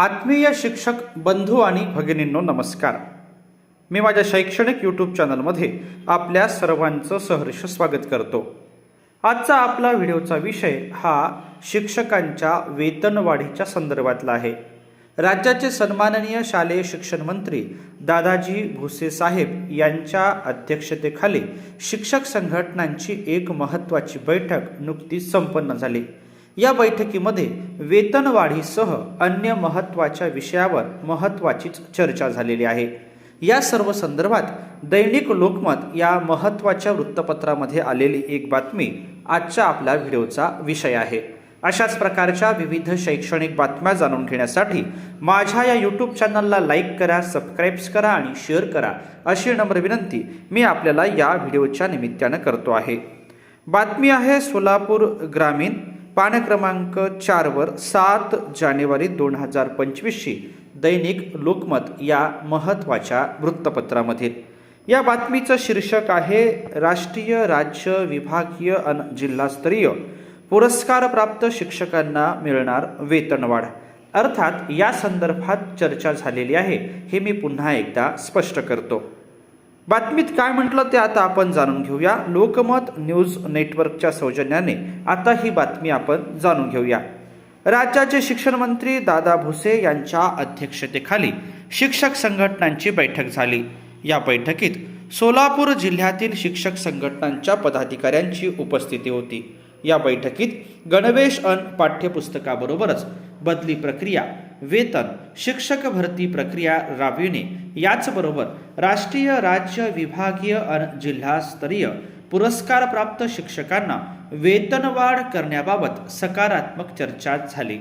आत्मीय शिक्षक बंधू आणि भगिनींनो नमस्कार. मी माझ्या शैक्षणिक यूट्यूब चॅनलमध्ये आपल्या सर्वांचं सहर्ष स्वागत करतो. आजचा आपला व्हिडिओचा विषय हा शिक्षकांच्या वेतनवाढीच्या संदर्भातला आहे. राज्याचे सन्माननीय शालेय शिक्षण मंत्री दादाजी भुसे साहेब यांच्या अध्यक्षतेखाली शिक्षक संघटनांची एक महत्त्वाची बैठक नुकतीच संपन्न झाली. या बैठकीमध्ये वेतनवाढीसह अन्य महत्त्वाच्या विषयावर महत्त्वाचीच चर्चा झालेली आहे. या सर्व संदर्भात दैनिक लोकमत या महत्त्वाच्या वृत्तपत्रामध्ये आलेली एक बातमी आजच्या आपल्या व्हिडिओचा विषय आहे. अशाच प्रकारच्या विविध शैक्षणिक बातम्या जाणून घेण्यासाठी माझ्या या यूट्यूब चॅनलला लाईक करा सबस्क्राईब्स करा आणि शेअर करा अशी नम्र विनंती मी आपल्याला या व्हिडिओच्या निमित्तानं करतो आहे. बातमी आहे सोलापूर ग्रामीण पान क्रमांक चारवर सात जानेवारी दोन हजार पंचवीसशी दैनिक लोकमत या महत्त्वाच्या वृत्तपत्रामधील या बातमीचं शीर्षक आहे राष्ट्रीय राज्य विभागीय अन जिल्हास्तरीय पुरस्कारप्राप्त शिक्षकांना मिळणार वेतनवाढ. अर्थात या संदर्भात चर्चा झालेली आहे हे मी पुन्हा एकदा स्पष्ट करतो. बातमीत काय म्हटलं ते आता आपण जाणून घेऊया. लोकमत न्यूज नेटवर्कच्या सौजन्याने आता ही बातमी आपण जाणून घेऊया. राज्याचे शिक्षण मंत्री दादा भुसे यांच्या अध्यक्षतेखाली शिक्षक संघटनांची बैठक झाली. या बैठकीत सोलापूर जिल्ह्यातील शिक्षक संघटनांच्या पदाधिकाऱ्यांची उपस्थिती होती. या बैठकीत गणवेश अन पाठ्यपुस्तकाबरोबरच बदली प्रक्रिया वेतन शिक्षक भरती प्रक्रिया राबविणे याचबरोबर राष्ट्रीय राज्य विभागीय आणि जिल्हास्तरीय पुरस्कारप्राप्त शिक्षकांना वेतनवाढ करण्याबाबत सकारात्मक चर्चा झाली.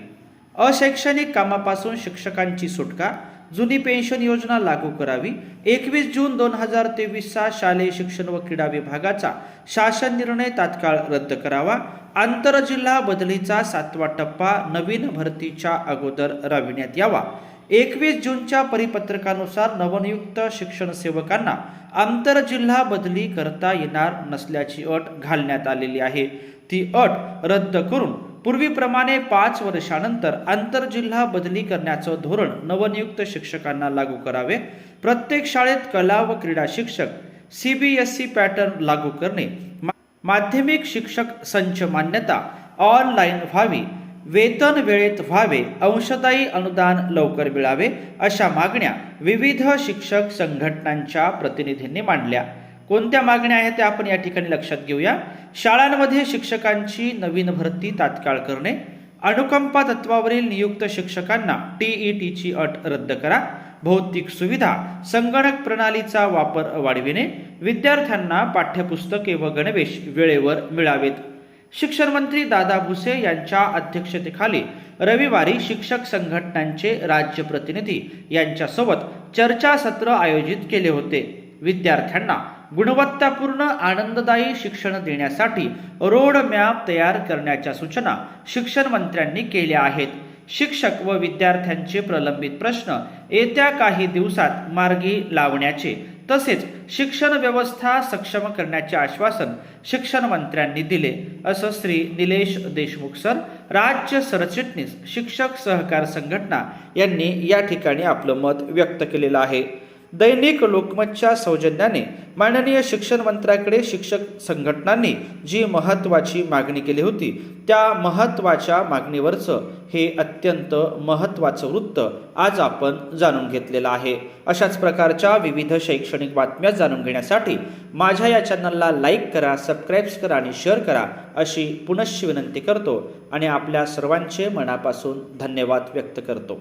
अशैक्षणिक कामापासून शिक्षकांची सुटका जुनी पेन्शन योजना लागू करावी. एकवीस जून दोन हजार तेवीसचा शालेय शिक्षण व क्रीडा विभागाचा शासन निर्णय तात्काळ रद्द करावा. आंतरजिल्हा बदलीचा सातवा टप्पा नवीन भरतीच्या अगोदर राबविण्यात यावा. एकवीस जूनच्या परिपत्रकानुसार नवनियुक्त शिक्षण सेवकांना आंतरजिल्हा बदली करता येणार नसल्याची अट घालण्यात आलेली आहे. ती अट रद्द करून पूर्वीप्रमाणे पाच वर्षानंतर आंतरजिल्हा बदली करण्याचं धोरण नवनियुक्त शिक्षकांना लागू करावे. प्रत्येक शाळेत कला व क्रीडा शिक्षक C B S C pattern लागू करणे. मा- माध्यमिक शिक्षक संच मान्यता ऑनलाईन व्हावी. वेतन वेळेत व्हावे. अंशदायी अनुदान लवकर मिळावे. अशा मागण्या विविध शिक्षक संघटनांच्या प्रतिनिधींनी मांडल्या. कोणत्या मागण्या आहेत त्या आपण या ठिकाणी लक्षात घेऊया. शाळांमध्ये शिक्षकांची नवीन भरती तात्काळ करणे. अनुकंपा तत्वावरील नियुक्त शिक्षकांना टीई टीची अट रद्द करा. भौतिक सुविधा संगणक प्रणालीचा वापर वाढविणे. विद्यार्थ्यांना पाठ्यपुस्तके व गणवेश वेळेवर मिळावेत. शिक्षण मंत्री दादा भुसे यांच्या अध्यक्षतेखाली रविवारी शिक्षक संघटनांचे राज्य प्रतिनिधी यांच्यासोबत चर्चासत्र आयोजित केले होते. विद्यार्थ्यांना गुणवत्तापूर्ण आनंददायी शिक्षण देण्यासाठी रोड मॅप तयार करण्याच्या सूचना शिक्षण मंत्र्यांनी केल्या आहेत. शिक्षक व विद्यार्थ्यांचे प्रलंबित प्रश्न येत्या काही दिवसात मार्गी लावण्याचे तसेच शिक्षण व्यवस्था सक्षम करण्याचे आश्वासन शिक्षण मंत्र्यांनी दिले असं श्री निलेश देशमुख सर राज्य सरचिटणीस शिक्षक सहकार संघटना यांनी या ठिकाणी आपलं मत व्यक्त केलेलं आहे. दैनिक लोकमतच्या सौजन्याने माननीय शिक्षण मंत्र्याकडे शिक्षक संघटनांनी जी महत्त्वाची मागणी केली होती त्या महत्त्वाच्या मागणीवरचं हे अत्यंत महत्त्वाचं वृत्त आज आपण जाणून घेतलेलं आहे. अशाच प्रकारच्या विविध शैक्षणिक बातम्या जाणून घेण्यासाठी माझ्या या चॅनलला लाईक करा सबस्क्राईब्स करा आणि शेअर करा अशी पुनश्च विनंती करतो आणि आपल्या सर्वांचे मनापासून धन्यवाद व्यक्त करतो.